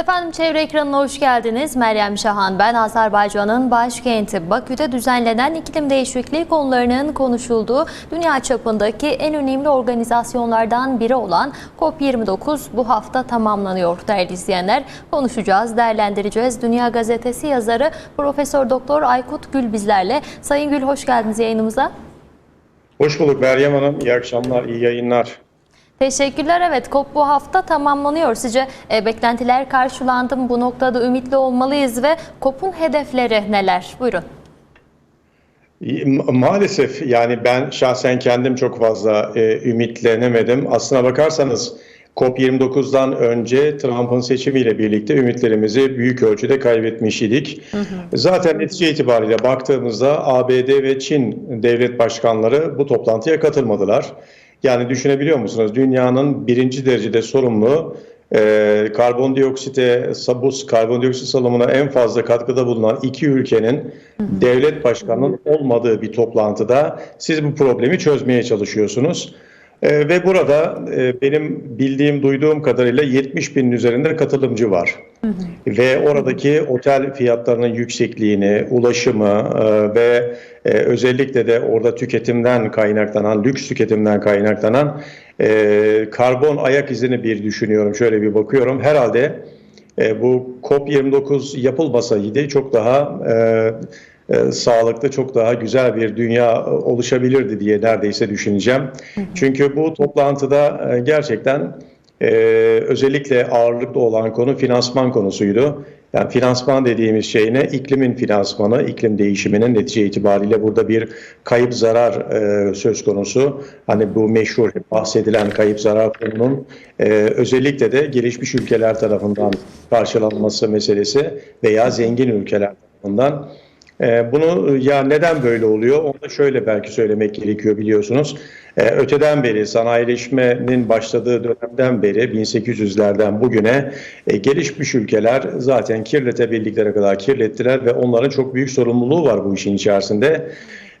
Efendim çevre ekranına hoş geldiniz. Meryem Şahan ben. Azerbaycan'ın başkenti Bakü'de düzenlenen iklim değişikliği konularının konuşulduğu dünya çapındaki en önemli organizasyonlardan biri olan COP29 bu hafta tamamlanıyor değerli izleyenler. Konuşacağız, değerlendireceğiz. Dünya Gazetesi yazarı Profesör Doktor Aykut Gül bizlerle. Sayın Gül hoş geldiniz yayınımıza. Hoş bulduk Meryem Hanım. İyi akşamlar, iyi yayınlar. Teşekkürler. Evet COP bu hafta tamamlanıyor. Sizce e, beklentiler karşılandı mı? Bu noktada ümitli olmalıyız ve COP'un hedefleri neler? Buyurun. Ma- Maalesef yani ben şahsen kendim çok fazla e, ümitlenemedim. Aslına bakarsanız COP29'dan önce Trump'ın seçimiyle birlikte ümitlerimizi büyük ölçüde kaybetmiş idik. Zaten netice itibariyle baktığımızda ABD ve Çin devlet başkanları bu toplantıya katılmadılar. Yani düşünebiliyor musunuz? Dünyanın birinci derecede sorumlu e, karbondioksite, bu karbondioksit salımına en fazla katkıda bulunan iki ülkenin devlet başkanının olmadığı bir toplantıda siz bu problemi çözmeye çalışıyorsunuz. E, ve burada e, benim bildiğim, duyduğum kadarıyla 70 binin üzerinde katılımcı var. Ve oradaki otel fiyatlarının yüksekliğini, ulaşımı e, ve e, özellikle de orada tüketimden kaynaklanan, lüks tüketimden kaynaklanan e, karbon ayak izini bir düşünüyorum. Şöyle bir bakıyorum. Herhalde e, bu COP29 yapılmasaydı çok daha e, e, sağlıklı, çok daha güzel bir dünya oluşabilirdi diye neredeyse düşüneceğim. Çünkü bu toplantıda e, gerçekten e, özellikle ağırlıklı olan konu finansman konusuydu. Yani finansman dediğimiz şey ne? İklimin finansmanı, iklim değişiminin netice itibariyle burada bir kayıp zarar e, söz konusu. Hani bu meşhur bahsedilen kayıp zarar konunun e, özellikle de gelişmiş ülkeler tarafından karşılanması meselesi veya zengin ülkeler tarafından. E, bunu ya neden böyle oluyor? Onu da şöyle belki söylemek gerekiyor biliyorsunuz. E, öteden beri sanayileşmenin başladığı dönemden beri 1800'lerden bugüne e, gelişmiş ülkeler zaten kirletebildikleri kadar kirlettiler ve onların çok büyük sorumluluğu var bu işin içerisinde.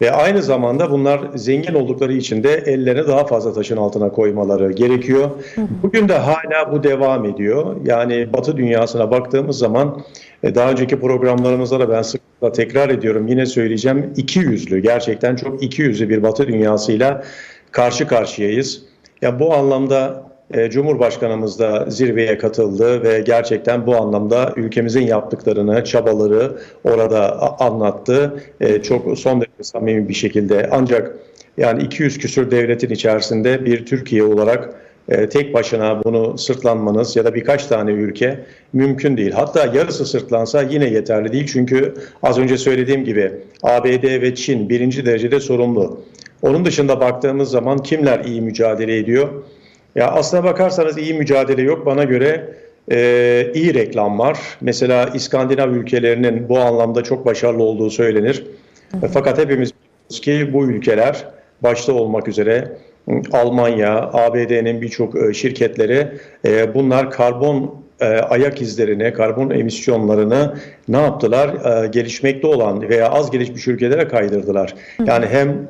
Ve aynı zamanda bunlar zengin oldukları için de ellerini daha fazla taşın altına koymaları gerekiyor. Bugün de hala bu devam ediyor. Yani Batı dünyasına baktığımız zaman e, daha önceki programlarımızda da ben sıklıkla tekrar ediyorum. Yine söyleyeceğim iki yüzlü gerçekten çok iki yüzlü bir Batı dünyasıyla karşı karşıyayız. Ya bu anlamda e, Cumhurbaşkanımız da zirveye katıldı ve gerçekten bu anlamda ülkemizin yaptıklarını, çabaları orada anlattı. E, çok son derece samimi bir şekilde. Ancak yani 200 küsür devletin içerisinde bir Türkiye olarak tek başına bunu sırtlanmanız ya da birkaç tane ülke mümkün değil. Hatta yarısı sırtlansa yine yeterli değil. Çünkü az önce söylediğim gibi ABD ve Çin birinci derecede sorumlu. Onun dışında baktığımız zaman kimler iyi mücadele ediyor? Ya aslına bakarsanız iyi mücadele yok. Bana göre e, iyi reklam var. Mesela İskandinav ülkelerinin bu anlamda çok başarılı olduğu söylenir. E, Fakat hepimiz biliyoruz ki bu ülkeler başta olmak üzere Almanya, ABD'nin birçok e, şirketleri e, bunlar karbon e, ayak izlerini, karbon emisyonlarını ne yaptılar? Gelişmekte olan veya az gelişmiş ülkelere kaydırdılar. Yani hem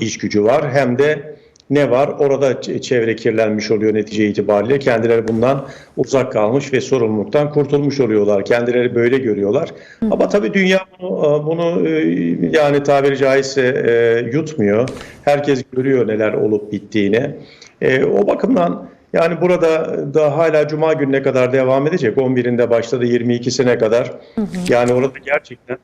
iş gücü var hem de ne var? Orada çevre kirlenmiş oluyor netice itibariyle. Kendileri bundan uzak kalmış ve sorumluluktan kurtulmuş oluyorlar. Kendileri böyle görüyorlar. Ama tabii dünya bunu, bunu e, yani tabiri caizse e, yutmuyor. Herkes görüyor neler olup bittiğini. E, O bakımdan yani burada da hala Cuma gününe kadar devam edecek. 11'inde başladı 22'sine kadar. Yani orada gerçekten e,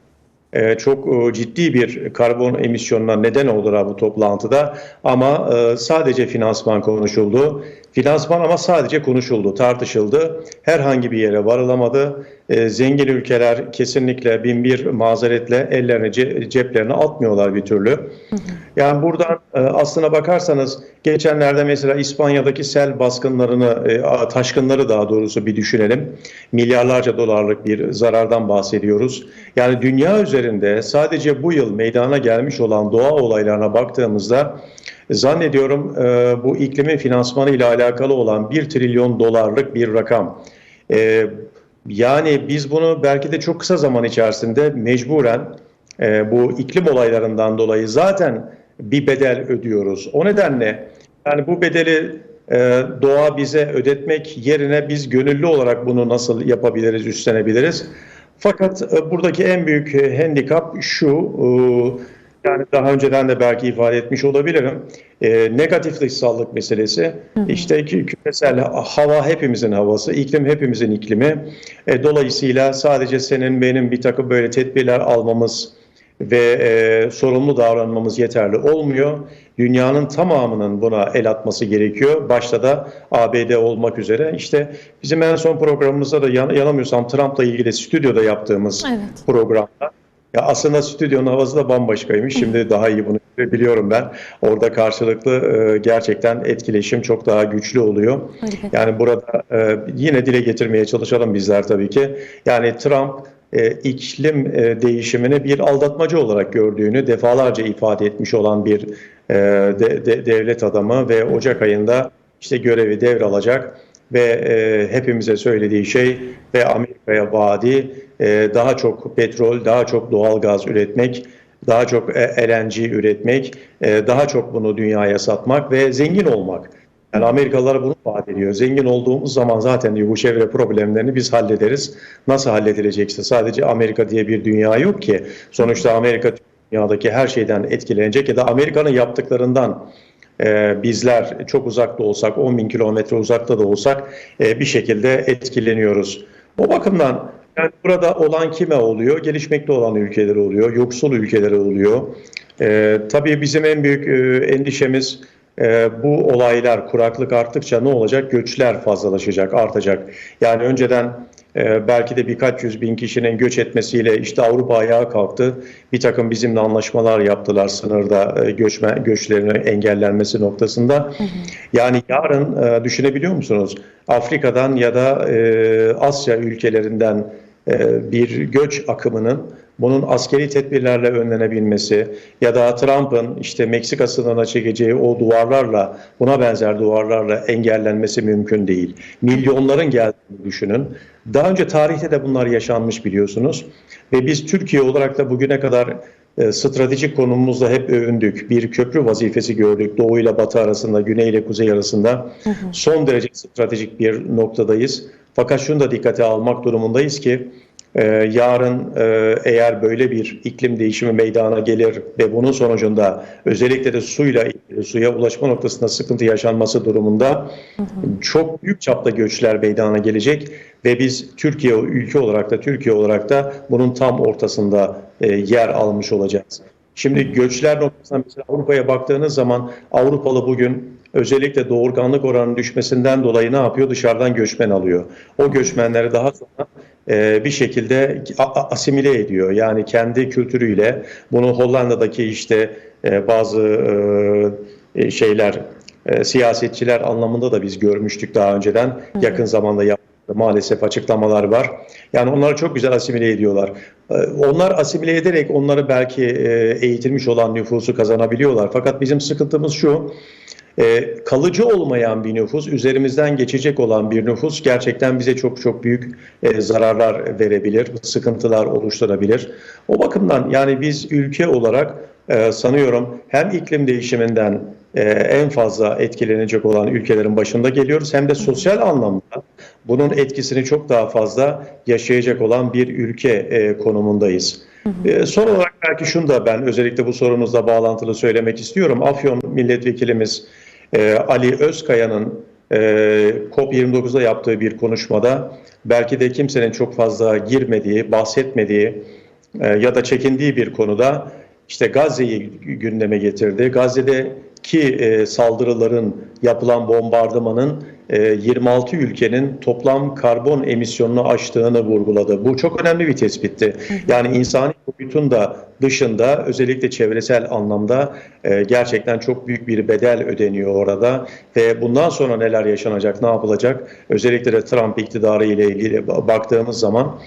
çok e, ciddi bir karbon emisyonuna neden ha bu toplantıda ama e, sadece finansman konuşuldu. Finansman ama sadece konuşuldu, tartışıldı. Herhangi bir yere varılamadı. E, Zengin ülkeler kesinlikle bin bir mazeretle ellerini ce- ceplerine atmıyorlar bir türlü. Yani buradan e, aslına bakarsanız geçenlerde mesela İspanya'daki sel baskınlarını, e, taşkınları daha doğrusu bir düşünelim. Milyarlarca dolarlık bir zarardan bahsediyoruz. Yani dünya üzerinde sadece bu yıl meydana gelmiş olan doğa olaylarına baktığımızda zannediyorum e, bu iklimin finansmanı ile alakalı olan 1 trilyon dolarlık bir rakam. Yani biz bunu belki de çok kısa zaman içerisinde mecburen e, bu iklim olaylarından dolayı zaten bir bedel ödüyoruz. O nedenle yani bu bedeli e, doğa bize ödetmek yerine biz gönüllü olarak bunu nasıl yapabiliriz, üstlenebiliriz? Fakat e, buradaki en büyük e, handikap şu, e, yani daha önceden de belki ifade etmiş olabilirim. E, negatif dışsallık meselesi. İşte kü- küresel hava hepimizin havası, iklim hepimizin iklimi. E, dolayısıyla sadece senin benim bir takım böyle tedbirler almamız ve e, sorumlu davranmamız yeterli olmuyor. Dünyanın tamamının buna el atması gerekiyor. Başta da ABD olmak üzere. İşte bizim en son programımızda da yan, yanılmıyorsam Trump'la ilgili stüdyoda yaptığımız Evet. programda ya aslında stüdyonun havası da bambaşkaymış. Şimdi daha iyi bunu biliyorum ben. Orada karşılıklı e, gerçekten etkileşim çok daha güçlü oluyor. Yani burada e, yine dile getirmeye çalışalım bizler tabii ki. Yani Trump e, iklim e, değişimini bir aldatmacı olarak gördüğünü defalarca ifade etmiş olan bir e, de- de- devlet adamı ve Ocak ayında işte görevi devralacak ve e, hepimize söylediği şey ve Amerika'ya vaadi daha çok petrol, daha çok doğal gaz üretmek, daha çok e, LNG üretmek, e, daha çok bunu dünyaya satmak ve zengin olmak. Yani Amerikalılar bunu vaat ediyor. Zengin olduğumuz zaman zaten diyor bu çevre problemlerini biz hallederiz. Nasıl halledilecekse sadece Amerika diye bir dünya yok ki. Sonuçta Amerika dünyadaki her şeyden etkilenecek ya da Amerika'nın yaptıklarından e, bizler çok uzakta olsak, 10 bin kilometre uzakta da olsak e, bir şekilde etkileniyoruz. O bakımdan yani burada olan kime oluyor? Gelişmekte olan ülkeler oluyor, yoksul ülkeler oluyor. E, tabii bizim en büyük e, endişemiz e, bu olaylar, kuraklık arttıkça ne olacak? Göçler fazlalaşacak, artacak. Yani önceden e, belki de birkaç yüz bin kişinin göç etmesiyle işte Avrupa ayağa kalktı. Bir takım bizimle anlaşmalar yaptılar sınırda e, göçme, göçlerinin engellenmesi noktasında. Yani yarın e, düşünebiliyor musunuz? Afrika'dan ya da e, Asya ülkelerinden bir göç akımının bunun askeri tedbirlerle önlenebilmesi ya da Trump'ın işte Meksika sınırına çekeceği o duvarlarla buna benzer duvarlarla engellenmesi mümkün değil. Milyonların geldiğini düşünün. Daha önce tarihte de bunlar yaşanmış biliyorsunuz ve biz Türkiye olarak da bugüne kadar e, stratejik konumumuzda hep övündük. Bir köprü vazifesi gördük. Doğu ile batı arasında, güney ile kuzey arasında son derece stratejik bir noktadayız. Fakat şunu da dikkate almak durumundayız ki e, yarın e, eğer böyle bir iklim değişimi meydana gelir ve bunun sonucunda özellikle de suyla suya ulaşma noktasında sıkıntı yaşanması durumunda çok büyük çapta göçler meydana gelecek ve biz Türkiye ülke olarak da Türkiye olarak da bunun tam ortasında e, yer almış olacağız. Şimdi göçler noktasında mesela Avrupa'ya baktığınız zaman Avrupalı bugün özellikle doğurganlık oranının düşmesinden dolayı ne yapıyor? Dışarıdan göçmen alıyor. O göçmenleri daha sonra e, bir şekilde asimile ediyor. Yani kendi kültürüyle bunu Hollanda'daki işte e, bazı e, şeyler siyasetçiler anlamında da biz görmüştük daha önceden. Yakın zamanda yaptığı maalesef açıklamalar var. Yani onları çok güzel asimile ediyorlar. Onlar asimile ederek onları belki eğitilmiş olan nüfusu kazanabiliyorlar. Fakat bizim sıkıntımız şu. E, kalıcı olmayan bir nüfus, üzerimizden geçecek olan bir nüfus gerçekten bize çok çok büyük e, zararlar verebilir, sıkıntılar oluşturabilir. O bakımdan yani biz ülke olarak e, sanıyorum hem iklim değişiminden e, en fazla etkilenecek olan ülkelerin başında geliyoruz hem de sosyal anlamda bunun etkisini çok daha fazla yaşayacak olan bir ülke e, konumundayız. E, son olarak belki şunu da ben özellikle bu sorunuzla bağlantılı söylemek istiyorum. Afyon milletvekilimiz e, Ali Özkaya'nın e, COP29'da yaptığı bir konuşmada belki de kimsenin çok fazla girmediği, bahsetmediği e, ya da çekindiği bir konuda işte Gazze'yi gündeme getirdi. Gazze'deki e, saldırıların yapılan bombardımanın 26 ülkenin toplam karbon emisyonunu aştığını vurguladı. Bu çok önemli bir tespitti. Yani insani boyutun da dışında özellikle çevresel anlamda e, gerçekten çok büyük bir bedel ödeniyor orada ve bundan sonra neler yaşanacak, ne yapılacak? Özellikle de Trump iktidarı ile ilgili baktığımız zaman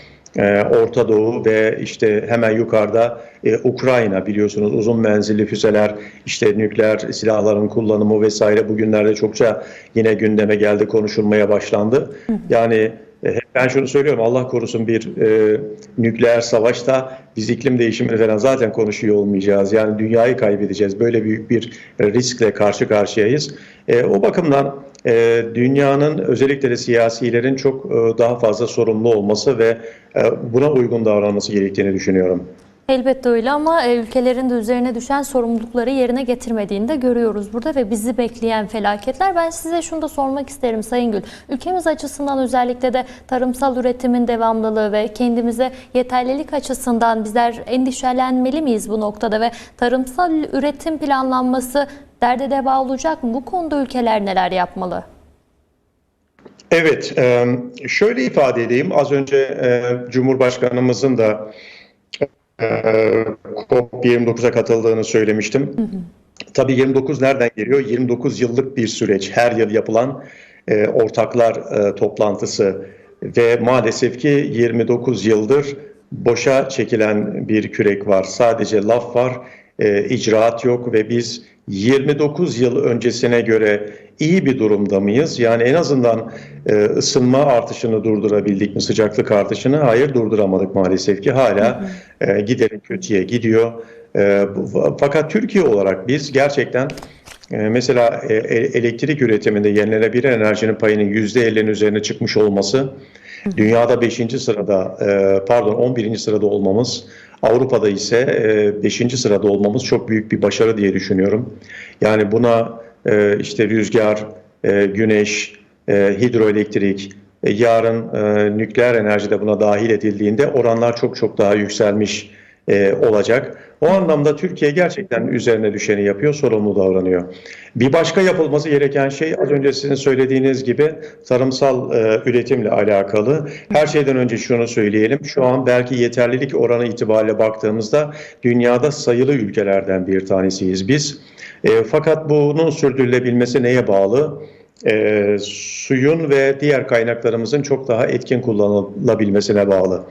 Orta Doğu ve işte hemen yukarıda e, Ukrayna biliyorsunuz uzun menzilli füzeler, işte nükleer silahların kullanımı vesaire bugünlerde çokça yine gündeme geldi, konuşulmaya başlandı. Yani e, ben şunu söylüyorum Allah korusun bir e, nükleer savaşta biz iklim değişimini falan zaten konuşuyor olmayacağız. Yani dünyayı kaybedeceğiz. Böyle büyük bir riskle karşı karşıyayız. E, o bakımdan e, dünyanın özellikle de siyasilerin çok e, daha fazla sorumlu olması ve e, buna uygun davranması gerektiğini düşünüyorum. Elbette öyle ama e, ülkelerin de üzerine düşen sorumlulukları yerine getirmediğini de görüyoruz burada ve bizi bekleyen felaketler. Ben size şunu da sormak isterim Sayın Gül. Ülkemiz açısından özellikle de tarımsal üretimin devamlılığı ve kendimize yeterlilik açısından bizler endişelenmeli miyiz bu noktada ve tarımsal üretim planlanması derde deva olacak mı? Bu konuda ülkeler neler yapmalı? Evet, şöyle ifade edeyim. Az önce Cumhurbaşkanımızın da COP29'a katıldığını söylemiştim. Tabii 29 nereden geliyor? 29 yıllık bir süreç. Her yıl yapılan e, ortaklar e, toplantısı ve maalesef ki 29 yıldır boşa çekilen bir kürek var. Sadece laf var, e, icraat yok ve biz 29 yıl öncesine göre iyi bir durumda mıyız? Yani en azından e, ısınma artışını durdurabildik mi, sıcaklık artışını? Hayır durduramadık maalesef ki hala e, giderek kötüye gidiyor. E, fakat Türkiye olarak biz gerçekten e, mesela e, e- elektrik üretiminde yenilenebilir enerjinin payının %50'nin üzerine çıkmış olması, dünyada 5. sırada, e, pardon 11. sırada olmamız, Avrupa'da ise 5. sırada olmamız çok büyük bir başarı diye düşünüyorum. Yani buna e, işte rüzgar, e, güneş, e, hidroelektrik, e, yarın nükleer enerji de buna dahil edildiğinde oranlar çok çok daha yükselmiş e, olacak. O anlamda Türkiye gerçekten üzerine düşeni yapıyor, sorumlu davranıyor. Bir başka yapılması gereken şey az önce sizin söylediğiniz gibi tarımsal e, üretimle alakalı. Her şeyden önce şunu söyleyelim. Şu an belki yeterlilik oranı itibariyle baktığımızda dünyada sayılı ülkelerden bir tanesiyiz biz. E, fakat bunun sürdürülebilmesi neye bağlı? E, suyun ve diğer kaynaklarımızın çok daha etkin kullanılabilmesine bağlı.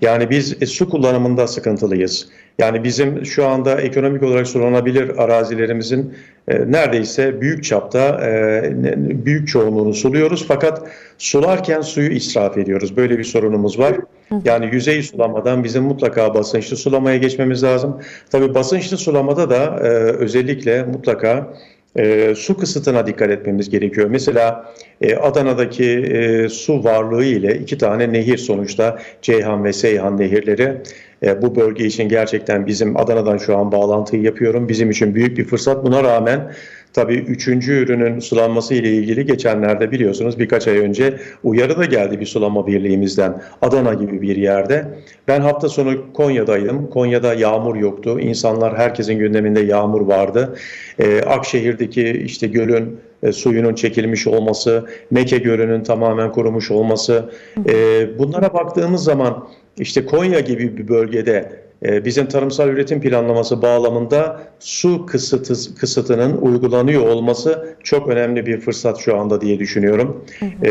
Yani biz e, su kullanımında sıkıntılıyız. Yani bizim şu anda ekonomik olarak sulanabilir arazilerimizin e, neredeyse büyük çapta e, büyük çoğunluğunu suluyoruz fakat sularken suyu israf ediyoruz. Böyle bir sorunumuz var. Yani yüzey sulamadan bizim mutlaka basınçlı sulamaya geçmemiz lazım. Tabii basınçlı sulamada da e, özellikle mutlaka e, su kısıtına dikkat etmemiz gerekiyor. Mesela e, Adana'daki e, su varlığı ile iki tane nehir sonuçta Ceyhan ve Seyhan nehirleri e, bu bölge için gerçekten bizim Adana'dan şu an bağlantıyı yapıyorum. Bizim için büyük bir fırsat. Buna rağmen tabii üçüncü ürünün sulanması ile ilgili geçenlerde biliyorsunuz birkaç ay önce uyarı da geldi bir sulama birliğimizden Adana gibi bir yerde. Ben hafta sonu Konya'daydım. Konya'da yağmur yoktu. İnsanlar herkesin gündeminde yağmur vardı. Ee, Akşehir'deki işte gölün e, suyunun çekilmiş olması, Meke Gölü'nün tamamen kurumuş olması. e, bunlara baktığımız zaman işte Konya gibi bir bölgede bizim tarımsal üretim planlaması bağlamında su kısıtı, kısıtının uygulanıyor olması çok önemli bir fırsat şu anda diye düşünüyorum. E,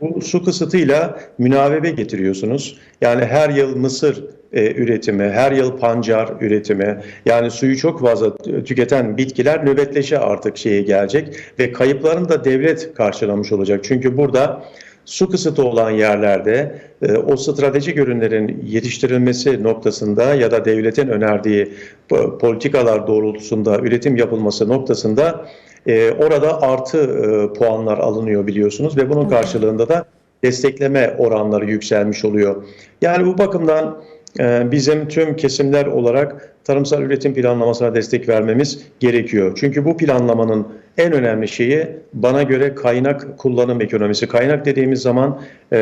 bu su kısıtıyla münavebe getiriyorsunuz. Yani her yıl mısır e, üretimi, her yıl pancar üretimi, yani suyu çok fazla tüketen bitkiler nöbetleşe artık şeye gelecek ve kayıplarını da devlet karşılamış olacak. Çünkü burada su kısıtı olan yerlerde e, o stratejik ürünlerin yetiştirilmesi noktasında ya da devletin önerdiği po- politikalar doğrultusunda üretim yapılması noktasında e, orada artı e, puanlar alınıyor biliyorsunuz ve bunun karşılığında da destekleme oranları yükselmiş oluyor. Yani bu bakımdan bizim tüm kesimler olarak tarımsal üretim planlamasına destek vermemiz gerekiyor. Çünkü bu planlamanın en önemli şeyi bana göre kaynak kullanım ekonomisi. Kaynak dediğimiz zaman e,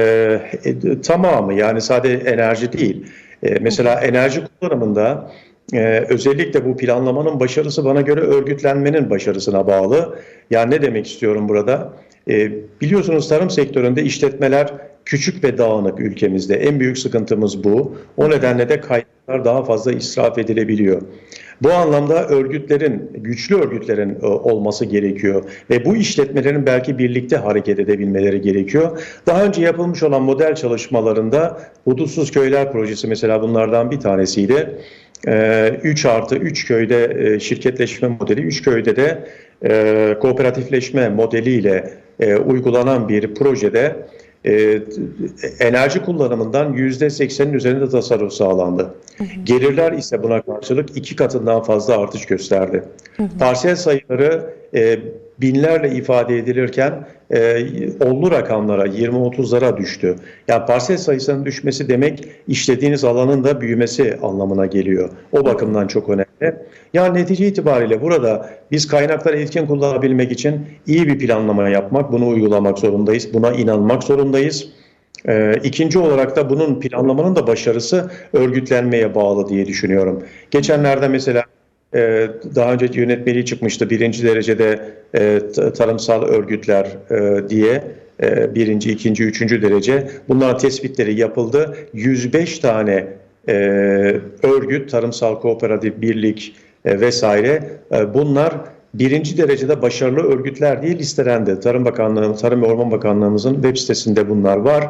e, tamamı yani sadece enerji değil. E, mesela enerji kullanımında ee, özellikle bu planlamanın başarısı bana göre örgütlenmenin başarısına bağlı. Yani ne demek istiyorum burada? Ee, biliyorsunuz tarım sektöründe işletmeler küçük ve dağınık ülkemizde. En büyük sıkıntımız bu. O nedenle de kaynaklar daha fazla israf edilebiliyor. Bu anlamda örgütlerin, güçlü örgütlerin e, olması gerekiyor ve bu işletmelerin belki birlikte hareket edebilmeleri gerekiyor. Daha önce yapılmış olan model çalışmalarında Hudutsuz Köyler Projesi mesela bunlardan bir tanesiydi. 3 artı 3 köyde e, şirketleşme modeli, 3 köyde de e, kooperatifleşme modeliyle e, uygulanan bir projede e, enerji kullanımından %80'in üzerinde tasarruf sağlandı. Gelirler ise buna karşılık iki katından fazla artış gösterdi. Parsel sayıları e, binlerle ifade edilirken e, onlu rakamlara 20-30'lara düştü. Yani parsel sayısının düşmesi demek işlediğiniz alanın da büyümesi anlamına geliyor. O bakımdan çok önemli. Yani netice itibariyle burada biz kaynakları etkin kullanabilmek için iyi bir planlama yapmak, bunu uygulamak zorundayız, buna inanmak zorundayız. Ee, ikinci olarak da bunun planlamanın da başarısı örgütlenmeye bağlı diye düşünüyorum. Geçenlerde mesela e, daha önce yönetmeliği çıkmıştı birinci derecede e, tarımsal örgütler e, diye birinci, ikinci, üçüncü derece bunların tespitleri yapıldı. 105 tane e, örgüt, tarımsal kooperatif, birlik e, vesaire e, bunlar birinci derecede başarılı örgütler diye listelendi. Tarım Bakanlığı, Tarım ve Orman Bakanlığımızın web sitesinde bunlar var.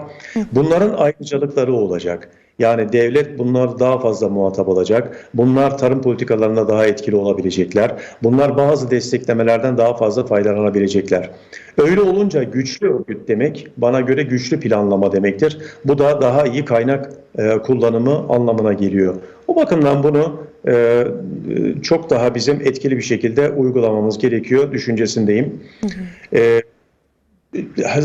Bunların ayrıcalıkları olacak. Yani devlet bunlar daha fazla muhatap olacak. Bunlar tarım politikalarında daha etkili olabilecekler. Bunlar bazı desteklemelerden daha fazla faydalanabilecekler. Öyle olunca güçlü örgüt demek bana göre güçlü planlama demektir. Bu da daha iyi kaynak e, kullanımı anlamına geliyor. O bakımdan bunu e, e, çok daha bizim etkili bir şekilde uygulamamız gerekiyor düşüncesindeyim. E, z-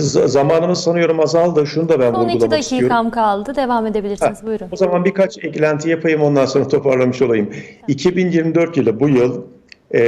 zamanımız sanıyorum azaldı. Şunu da ben Son iki vurgulamak istiyorum. dakikam kaldı. Devam edebilirsiniz. Buyurun. O zaman birkaç eklenti yapayım ondan sonra toparlamış olayım. 2024 yılı bu yıl e,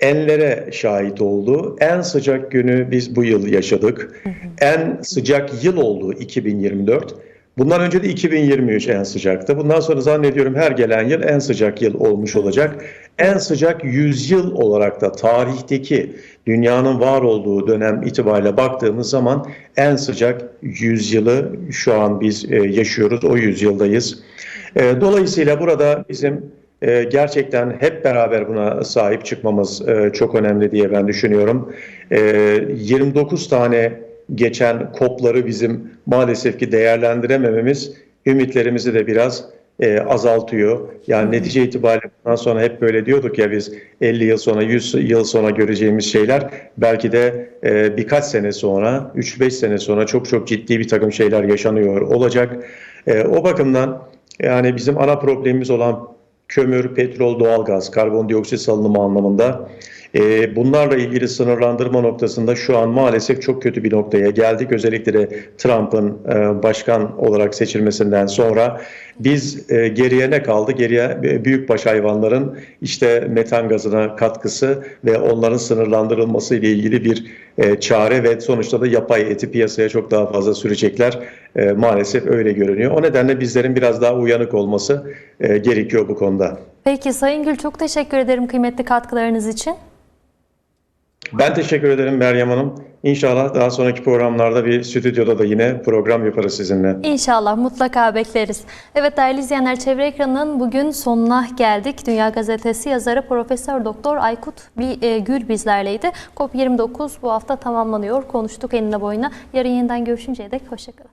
enlere şahit oldu. En sıcak günü biz bu yıl yaşadık. En sıcak yıl oldu 2024. Bundan önce de 2023 en sıcaktı. Bundan sonra zannediyorum her gelen yıl en sıcak yıl olmuş olacak. En sıcak yüzyıl olarak da tarihteki dünyanın var olduğu dönem itibariyle baktığımız zaman en sıcak yüzyılı şu an biz e, yaşıyoruz. O yüzyıldayız. E, Dolayısıyla burada bizim e, gerçekten hep beraber buna sahip çıkmamız çok önemli diye ben düşünüyorum. E, 29 tane geçen kopları bizim maalesef ki değerlendiremememiz ümitlerimizi de biraz e, azaltıyor. Yani netice itibariyle bundan sonra hep böyle diyorduk ya biz 50 yıl sonra 100 yıl sonra göreceğimiz şeyler belki de e, birkaç sene sonra 3-5 sene sonra çok çok ciddi bir takım şeyler yaşanıyor olacak. E, o bakımdan yani bizim ana problemimiz olan kömür, petrol, doğalgaz, karbondioksit salınımı anlamında e, bunlarla ilgili sınırlandırma noktasında şu an maalesef çok kötü bir noktaya geldik. Özellikle de Trump'ın e, başkan olarak seçilmesinden sonra biz e, geriye ne kaldı? Geriye e, büyükbaş hayvanların işte metan gazına katkısı ve onların sınırlandırılması ile ilgili bir e, çare ve sonuçta da yapay eti piyasaya çok daha fazla sürecekler. E, maalesef öyle görünüyor. O nedenle bizlerin biraz daha uyanık olması e, gerekiyor bu konuda. Peki Sayın Gül çok teşekkür ederim kıymetli katkılarınız için. Ben teşekkür ederim Meryem Hanım. İnşallah daha sonraki programlarda bir stüdyoda da yine program yaparız sizinle. İnşallah mutlaka bekleriz. Evet değerli izleyenler çevre ekranının bugün sonuna geldik. Dünya Gazetesi yazarı Profesör Doktor Aykut e, Gül bizlerleydi. COP29 bu hafta tamamlanıyor. Konuştuk enine boyuna. Yarın yeniden görüşünceye dek hoşçakalın.